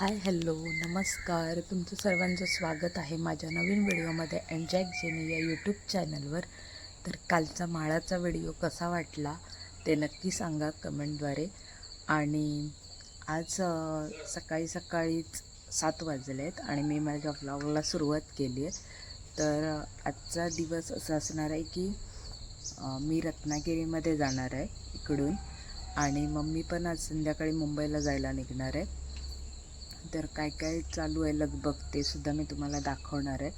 Hi hello नमस्कार. तुमचं सर्वांचं स्वागत आहे माझ्या नवीन व्हिडिओमध्ये एन्जॉय जेनी या यूट्यूब चॅनलवर तर कालचा माळाचा व्हिडिओ कसा वाटला ते नक्की सांगा कमेंटद्वारे. आणि आज सकाळी सकाळीच सात वाजले आहेत आणि मी माझ्या ब्लॉगला सुरुवात केली आहे. तर आजचा दिवस असा असणार आहे की मी रत्नागिरीमध्ये जाणार आहे इकडून. आणि मम्मी पण आज संध्याकाळी मुंबईला जायला निघणार आहे. तर काय काय चालू आहे लगबग ते सुद्धा मी तुम्हाला दाखवणार आहे.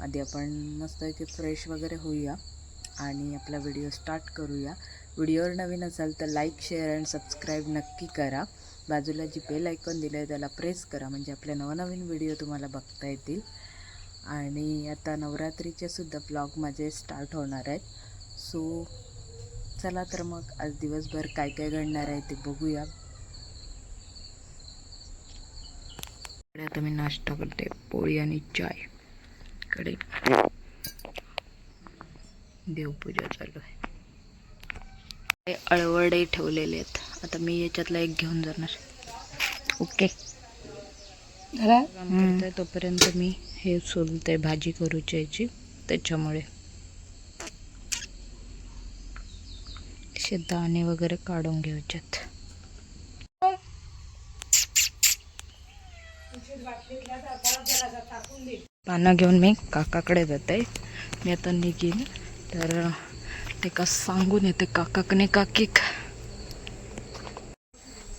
आधी आपण मस्त की फ्रेश वगैरे होऊया आणि आपला व्हिडिओ स्टार्ट करूया. व्हिडिओवर नवीन असाल तर लाईक शेअर अँड सबस्क्राईब नक्की करा. बाजूला जी बेल ऐकून दिलं आहे त्याला प्रेस करा म्हणजे आपले नवनवीन व्हिडिओ तुम्हाला बघता येतील. आणि आता नवरात्रीचे सुद्धा ब्लॉग माझे स्टार्ट होणार आहेत. सो चला तर मग आज दिवसभर काय काय घडणार आहे ते बघूया. इकडे आता मी नाश्ता करते पोळी आणि चाय. इकडे. देवपूजा चालू आहे. अळवडे ठेवलेले आहेत. आता मी याच्यातला एक घेऊन जाणार. ओके. तोपर्यंत मी हे सोलते भाजी करूची याची त्याच्यामुळे. दाणे वगैरे काढून घ्यायच्यात. पानं घेऊन मी काकाकडे जाते. मी आता निघीन. तर ते का सांगून येते काकाकने काकीक.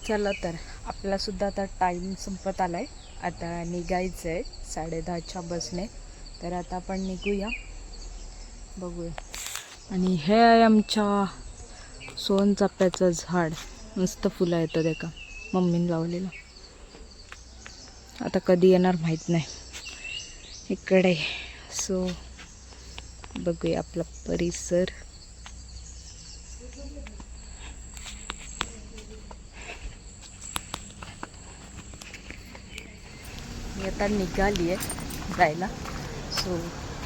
चला तर आपलासुद्धा आता टाईम संपत आलाय. आता निघायचं आहे साडेदहाच्या बसने. तर आता आपण निघूया. बघूया. आणि हे आहे आमच्या सोनचाप्याचं झाड. मस्त फुलं येतं ते का मम्मीने लावलेलं. आता कधी येणार माहीत नाही. इकडे. सो बघूया आपला परिसर. मी आता निघाली आहे जायला. सो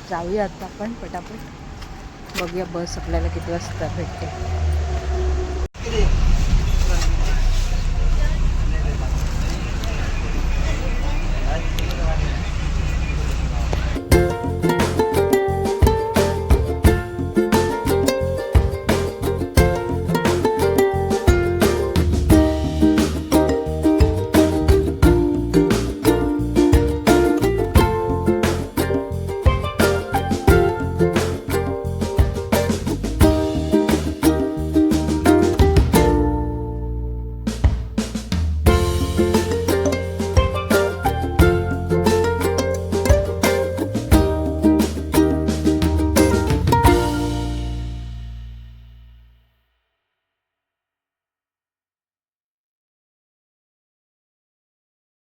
जाऊया आता आपण पटापट. बघूया बस आपल्याला किती वाजता भेटते.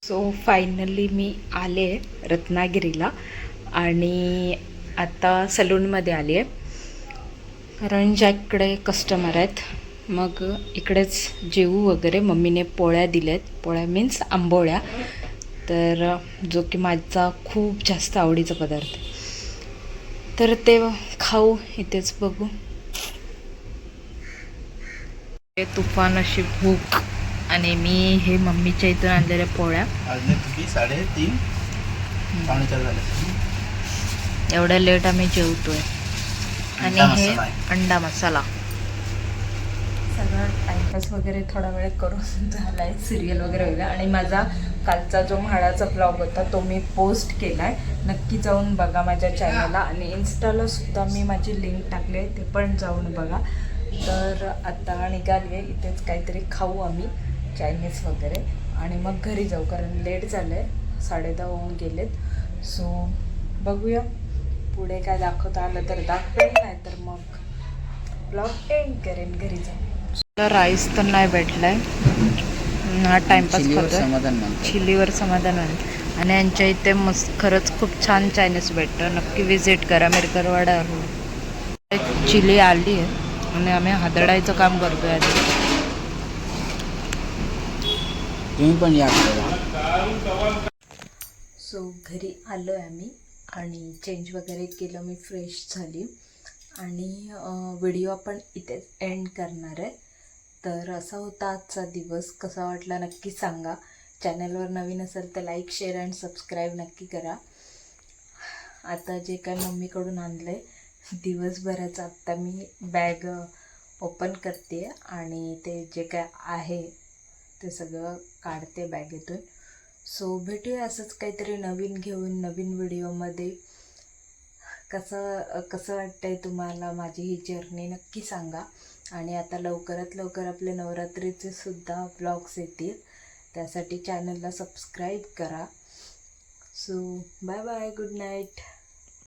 सो फायनली मी आले रत्नागिरीला आणि आता सलूनमध्ये आली आहे. कारण ज्याकडे कस्टमर आहेत मग इकडेच जेवू वगैरे मम्मीने पोळ्या दिल्या आहेत पोळ्या मीन्स आंबोळ्या. तर जो की माझा खूप जास्त आवडीचा पदार्थ तर ते खाऊ इथेच बघू. तुफान अशी भूक. आणि मी हे मम्मीच्या इथून आणलेल्या पोळ्या. साडेतीन? एवढ्या लेट आम्ही जेवतोय. आणि हे. अंडा मसाला. सगळं टाइमपास वगैरे थोडा वेळ करून झाला आहे सिरियल वगैरे वगैरे आणि माझा कालचा जो म्हाडाचा ब्लॉग होता तो मी पोस्ट केला आहे नक्की जाऊन बघा माझ्या चॅनलला आणि इन्स्टाला सुद्धा मी माझी लिंक टाकली आहे ते पण जाऊन बघा. तर आता निघाली आहे इथेच काहीतरी खाऊ आम्ही. चायनीज वगैरे. आणि मग घरी जाऊ कारण लेट झालं आहे साडेदहा होऊन गेलेत. सो बघूया. पुढे काय दाखवता आलं तर दाखवेल नाही तर मग ब्लॉग एंड करेन घरी जाऊन. राईस तर नाही भेटलाय. हा टाइमपास चिलीवर करतोय. समाधान मानतो चिलीवर समाधान आहे आणि यांच्या इथे मस्त खरंच खूप छान चायनीज भेटतं. नक्की विजिट करा मिरकरवाडा. चिली आली आहे. आणि आम्ही हादडायचं काम करतोय आधी. तुम्ही पण या सो घरी आलो आहे आम्ही आणि चेंज वगैरे केलं मी फ्रेश झाली. आणि व्हिडिओ आपण इथेच एंड करणार आहे. तर असा होता आजचा दिवस. कसा वाटला नक्की सांगा. चॅनलवर नवीन असेल तर लाईक शेअर अँड सबस्क्राईब नक्की करा. आता जे काय मम्मीकडून आणलं आहे दिवसभराचं आत्ता मी बॅग ओपन करते आणि ते जे काय आहे ते सगळं काढते बॅगेतून. सो भेटूया असंच काहीतरी नवीन घेऊन नवीन व्हिडिओमध्ये. कसं कसं वाटतंय तुम्हाला माझी ही जर्नी नक्की सांगा. आणि आता लवकरात लवकर आपले नवरात्रीचे सुद्धा ब्लॉग्स येतील. त्यासाठी चॅनलला सबस्क्राईब करा. So bye bye good night